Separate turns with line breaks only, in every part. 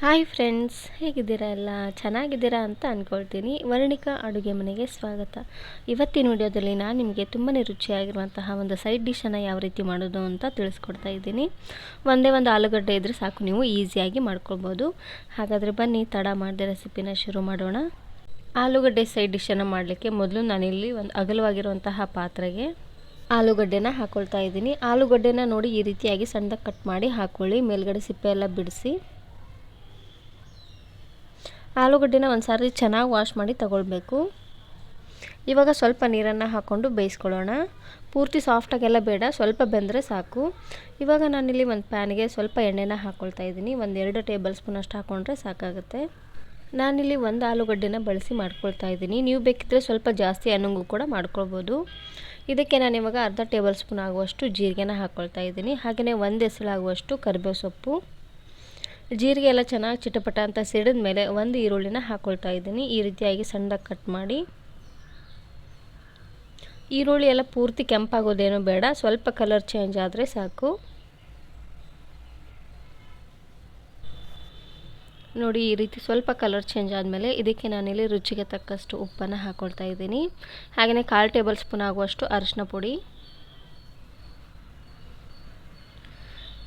Hi friends ಹೇಗಿದ್ದೀರಾ ಎಲ್ಲ? ಚೆನ್ನಾಗಿದ್ದೀರಾ ಅಂತ ಅಂದ್ಕೊಳ್ತೀನಿ ವರ್ಣಿಕಾ ಅಡುಗೆ ಮನೆಗೆ ಸ್ವಾಗತ. ಇವತ್ತಿನ ವಿಡಿಯೋದಲ್ಲಿ ನಾನು ನಿಮಗೆ ತುಂಬಾ ರುಚಿಯಾಗಿರುವಂತಹ ಒಂದು ಸೈಡ್ ಡಿಶನ್ನು ಯಾವ ರೀತಿ ಮಾಡೋದು ಅಂತ ತಿಳಿಸ್ಕೊಡ್ತಾ ಇದ್ದೀನಿ. ಒಂದೇ ಒಂದು ಆಲೂಗಡ್ಡೆ ಇದ್ದರೆ ಸಾಕು, ನೀವು ಈಸಿಯಾಗಿ ಮಾಡ್ಕೊಳ್ಬೋದು. ಹಾಗಾದರೆ ಬನ್ನಿ, ತಡ ಮಾಡಿದೆ ರೆಸಿಪಿನ ಶುರು ಮಾಡೋಣ. ಆಲೂಗಡ್ಡೆ ಸೈಡ್ ಡಿಶನ್ನು ಮಾಡಲಿಕ್ಕೆ ಮೊದಲು ನಾನಿಲ್ಲಿ ಒಂದು ಅಗಲವಾಗಿರುವಂತಹ ಪಾತ್ರೆಗೆ ಆಲೂಗಡ್ಡೆನ ಹಾಕ್ಕೊಳ್ತಾ ಇದ್ದೀನಿ. ಆಲೂಗಡ್ಡೆನ ನೋಡಿ ಈ ರೀತಿಯಾಗಿ ಸಣ್ಣದಾಗಿ ಕಟ್ ಮಾಡಿ ಹಾಕ್ಕೊಳ್ಳಿ ಮೇಲ್ಗಡೆ ಸಿಪ್ಪೆ ಎಲ್ಲ ಬಿಡಿಸಿ. ಆಲೂಗಡ್ಡೆನ ಒಂದು ಸಾರಿ ಚೆನ್ನಾಗಿ ವಾಶ್ ಮಾಡಿ ತಗೊಳ್ಬೇಕು. ಇವಾಗ ಸ್ವಲ್ಪ ನೀರನ್ನು ಹಾಕ್ಕೊಂಡು ಬೇಯಿಸ್ಕೊಳ್ಳೋಣ. ಪೂರ್ತಿ ಸಾಫ್ಟಾಗೆಲ್ಲ ಬೇಡ, ಸ್ವಲ್ಪ ಬೆಂದರೆ ಸಾಕು. ಇವಾಗ ನಾನಿಲ್ಲಿ ಒಂದು ಪ್ಯಾನ್ಗೆ ಸ್ವಲ್ಪ ಎಣ್ಣೆನ ಹಾಕ್ಕೊಳ್ತಾ ಇದ್ದೀನಿ. ಒಂದು ಎರಡು ಟೇಬಲ್ ಸ್ಪೂನ್ ಅಷ್ಟು ಹಾಕ್ಕೊಂಡ್ರೆ ಸಾಕಾಗುತ್ತೆ. ನಾನಿಲ್ಲಿ ಒಂದು ಆಲೂಗಡ್ಡೆನ ಬಳಸಿ ಮಾಡ್ಕೊಳ್ತಾ ಇದ್ದೀನಿ. ನೀವು ಬೇಕಿದ್ದರೆ ಸ್ವಲ್ಪ ಜಾಸ್ತಿ ಅನ್ನಂಗೂ ಕೂಡ ಮಾಡ್ಕೊಳ್ಬೋದು. ಇದಕ್ಕೆ ನಾನು ಇವಾಗ ಅರ್ಧ ಟೇಬಲ್ ಸ್ಪೂನ್ ಆಗುವಷ್ಟು ಜೀರಿಗೆನ ಹಾಕ್ಕೊಳ್ತಾ ಇದ್ದೀನಿ. ಹಾಗೆಯೇ ಒಂದು ಹೆಸಳಾಗುವಷ್ಟು ಕರಿಬೇವು ಸೊಪ್ಪು ಜೀರಿಗೆ ಎಲ್ಲ ಚೆನ್ನಾಗಿ ಚಿಟಪಟ ಅಂತ ಸಿಡಿದ ಮೇಲೆ ಒಂದು ಈರುಳ್ಳಿನ ಹಾಕ್ಕೊಳ್ತಾ ಇದ್ದೀನಿ. ಈ ರೀತಿಯಾಗಿ ಸಣ್ಣದಾಗಿ ಕಟ್ ಮಾಡಿ. ಈರುಳ್ಳಿ ಎಲ್ಲ ಪೂರ್ತಿ ಕೆಂಪಾಗೋದೇನು ಬೇಡ. ಸ್ವಲ್ಪ ಕಲರ್ ಚೇಂಜ್ ಆದರೆ ಸಾಕು. ನೋಡಿ, ಈ ರೀತಿ ಸ್ವಲ್ಪ ಕಲರ್ ಚೇಂಜ್ ಆದಮೇಲೆ ಇದಕ್ಕೆ ನಾನಿಲ್ಲಿ ರುಚಿಗೆ ತಕ್ಕಷ್ಟು ಉಪ್ಪನ್ನು ಹಾಕ್ಕೊಳ್ತಾ ಇದ್ದೀನಿ. ಹಾಗೆಯೇ ಕಾಲು ಟೇಬಲ್ ಸ್ಪೂನ್ ಆಗುವಷ್ಟು ಅರಿಶಿನ ಪುಡಿ.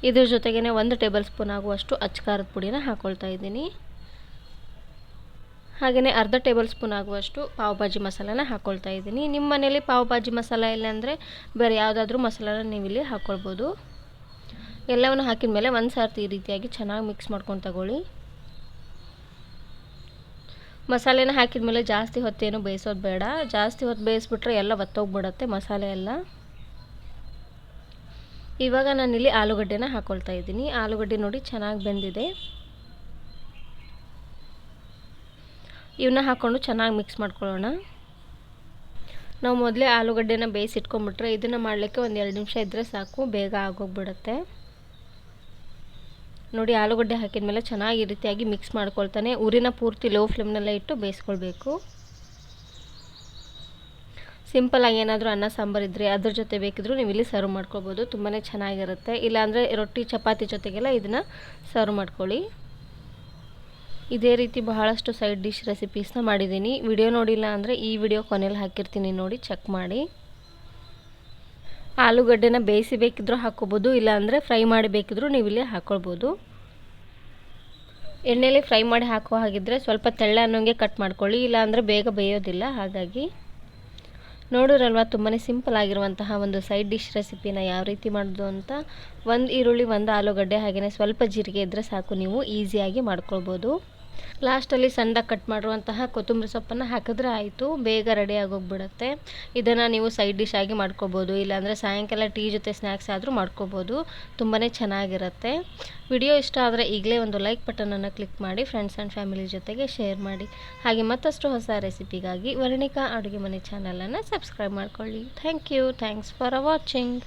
ಇದ್ರ ಜೊತೆಗೇ ಒಂದು ಟೇಬಲ್ ಸ್ಪೂನ್ ಆಗುವಷ್ಟು ಅಚ್ಕಾರದ ಪುಡಿನ ಹಾಕ್ಕೊಳ್ತಾ ಇದ್ದೀನಿ. ಹಾಗೆಯೇ ಅರ್ಧ ಟೇಬಲ್ ಸ್ಪೂನ್ ಆಗುವಷ್ಟು ಪಾವ್ ಭಾಜಿ ಮಸಾಲಾನ ಹಾಕ್ಕೊಳ್ತಾ ಇದ್ದೀನಿ. ನಿಮ್ಮ ಮನೇಲಿ ಪಾವ್ ಭಾಜಿ ಮಸಾಲ ಇಲ್ಲ ಅಂದರೆ ಬೇರೆ ಯಾವುದಾದ್ರೂ ಮಸಾಲಾನ ನೀವು ಇಲ್ಲಿ ಹಾಕ್ಕೊಳ್ಬೋದು ಎಲ್ಲವನ್ನು ಹಾಕಿದ ಮೇಲೆ ಒಂದು ಸಾರ್ತಿ ಈ ರೀತಿಯಾಗಿ ಚೆನ್ನಾಗಿ ಮಿಕ್ಸ್ ಮಾಡ್ಕೊಂಡು ತಗೊಳ್ಳಿ. ಮಸಾಲೆನ ಹಾಕಿದ ಮೇಲೆ ಜಾಸ್ತಿ ಹೊತ್ತೇನು ಬೇಯಿಸೋದು ಬೇಡ. ಜಾಸ್ತಿ ಹೊತ್ತು ಬೇಯಿಸ್ಬಿಟ್ರೆ ಎಲ್ಲ ಒತ್ತೋಗ್ಬಿಡತ್ತೆ ಮಸಾಲೆ ಎಲ್ಲ. ಇವಾಗ ನಾನಿಲ್ಲಿ ಆಲೂಗಡ್ಡೆನ ಹಾಕ್ಕೊಳ್ತಾ ಇದ್ದೀನಿ. ಆಲೂಗಡ್ಡೆ ನೋಡಿ ಚೆನ್ನಾಗಿ ಬೆಂದಿದೆ. ಇವನ್ನ ಹಾಕ್ಕೊಂಡು ಚೆನ್ನಾಗಿ ಮಿಕ್ಸ್ ಮಾಡ್ಕೊಳ್ಳೋಣ. ನಾವು ಮೊದಲೇ ಆಲೂಗಡ್ಡೆನ ಬೇಯಿಸಿಟ್ಕೊಂಡ್ಬಿಟ್ರೆ ಇದನ್ನು ಮಾಡಲಿಕ್ಕೆ ಒಂದು ಎರಡು ನಿಮಿಷ ಇದ್ದರೆ ಸಾಕು, ಬೇಗ ಆಗೋಗ್ಬಿಡುತ್ತೆ. ನೋಡಿ ಆಲೂಗಡ್ಡೆ ಹಾಕಿದ ಮೇಲೆ ಚೆನ್ನಾಗಿ ರೀತಿಯಾಗಿ ಮಿಕ್ಸ್ ಮಾಡ್ಕೊಳ್ತಾನೆ. ಉರಿನ ಪೂರ್ತಿ ಲೋ ಫ್ಲೇಮ್ನಲ್ಲೇ ಇಟ್ಟು ಬೇಯಿಸ್ಕೊಳ್ಬೇಕು. ಸಿಂಪಲಾಗಿ ಏನಾದರೂ ಅನ್ನ, ಸಾಂಬಾರು ಇದ್ದರೆ ಅದ್ರ ಜೊತೆ ಬೇಕಿದ್ರು ನೀವು ಇಲ್ಲಿ ಸರ್ವ್ ಮಾಡ್ಕೊಳ್ಬೋದು ತುಂಬಾ ಚೆನ್ನಾಗಿರುತ್ತೆ. ಇಲ್ಲಾಂದರೆ ರೊಟ್ಟಿ, ಚಪಾತಿ ಜೊತೆಗೆಲ್ಲ ಇದನ್ನು ಸರ್ವ್ ಮಾಡ್ಕೊಳ್ಳಿ. ಇದೇ ರೀತಿ ಬಹಳಷ್ಟು ಸೈಡ್ ಡಿಶ್ ರೆಸಿಪೀಸ್ನ ಮಾಡಿದ್ದೀನಿ. ವಿಡಿಯೋ ನೋಡಿಲ್ಲ ಅಂದರೆ ಈ ವಿಡಿಯೋ ಕೊನೆಯಲ್ಲಿ ಹಾಕಿರ್ತೀನಿ ನೋಡಿ ಚೆಕ್ ಮಾಡಿ. ಆಲೂಗಡ್ಡೆನ ಬೇಯಿಸಿ ಬೇಕಿದ್ರೂ ಹಾಕ್ಕೋಬೋದು, ಇಲ್ಲಾಂದರೆ ಫ್ರೈ ಮಾಡಿ ಬೇಕಿದ್ರೂ ನೀವು ಇಲ್ಲಿ ಹಾಕ್ಕೊಳ್ಬೋದು. ಎಣ್ಣೆಯಲ್ಲಿ ಫ್ರೈ ಮಾಡಿ ಹಾಕೋ ಹಾಗಿದ್ದರೆ ಸ್ವಲ್ಪ ತೆಳ್ಳ ಅನ್ನೋಂಗೆ ಕಟ್ ಮಾಡ್ಕೊಳ್ಳಿ. ಇಲ್ಲಾಂದರೆ ಬೇಗ ಬೇಯೋದಿಲ್ಲ, ಹಾಗಾಗಿ. ನೋಡಿರಲ್ವ ತುಂಬಾ ಸಿಂಪಲ್ ಆಗಿರುವಂತಹ ಒಂದು ಸೈಡ್ ಡಿಶ್ ರೆಸಿಪಿನ ಯಾವ ರೀತಿ ಮಾಡೋದು ಅಂತ. ಒಂದು ಈರುಳ್ಳಿ, ಒಂದು ಆಲೂಗಡ್ಡೆ ಹಾಗೆಯೇ ಸ್ವಲ್ಪ ಜೀರಿಗೆ ಇದ್ದರೆ ಸಾಕು, ನೀವು ಈಸಿಯಾಗಿ ಮಾಡ್ಕೊಳ್ಬೋದು. ಲಾಸ್ಟಲ್ಲಿ ಸಣ್ಣದಾಗಿ ಕಟ್ ಮಾಡಿರುವಂತಹ ಕೊತ್ತಂಬರಿ ಸೊಪ್ಪನ್ನು ಹಾಕಿದ್ರೆ ಆಯಿತು, ಬೇಗ ರೆಡಿ ಆಗೋಗ್ಬಿಡುತ್ತೆ. ಇದನ್ನು ನೀವು ಸೈಡ್ ಡಿಶ್ ಆಗಿ ಮಾಡ್ಕೋಬೋದು, ಇಲ್ಲಾಂದರೆ ಸಾಯಂಕಾಲ ಟೀ ಜೊತೆ ಸ್ನ್ಯಾಕ್ಸ್ ಆದರೂ ಮಾಡ್ಕೋಬೋದು ತುಂಬಾ ಚೆನ್ನಾಗಿರುತ್ತೆ. ವಿಡಿಯೋ ಇಷ್ಟ ಆದರೆ ಈಗಲೇ ಒಂದು ಲೈಕ್ ಬಟನನ್ನು ಕ್ಲಿಕ್ ಮಾಡಿ ಫ್ರೆಂಡ್ಸ್ ಆ್ಯಂಡ್ ಫ್ಯಾಮಿಲಿ ಜೊತೆಗೆ ಶೇರ್ ಮಾಡಿ. ಹಾಗೆ ಮತ್ತಷ್ಟು ಹೊಸ ರೆಸಿಪಿಗಾಗಿ ವರ್ಣಿಕಾ ಅಡುಗೆ ಮನೆ ಚಾನಲನ್ನು ಸಬ್ಸ್ಕ್ರೈಬ್ ಮಾಡ್ಕೊಳ್ಳಿ. Thank you thanks for watching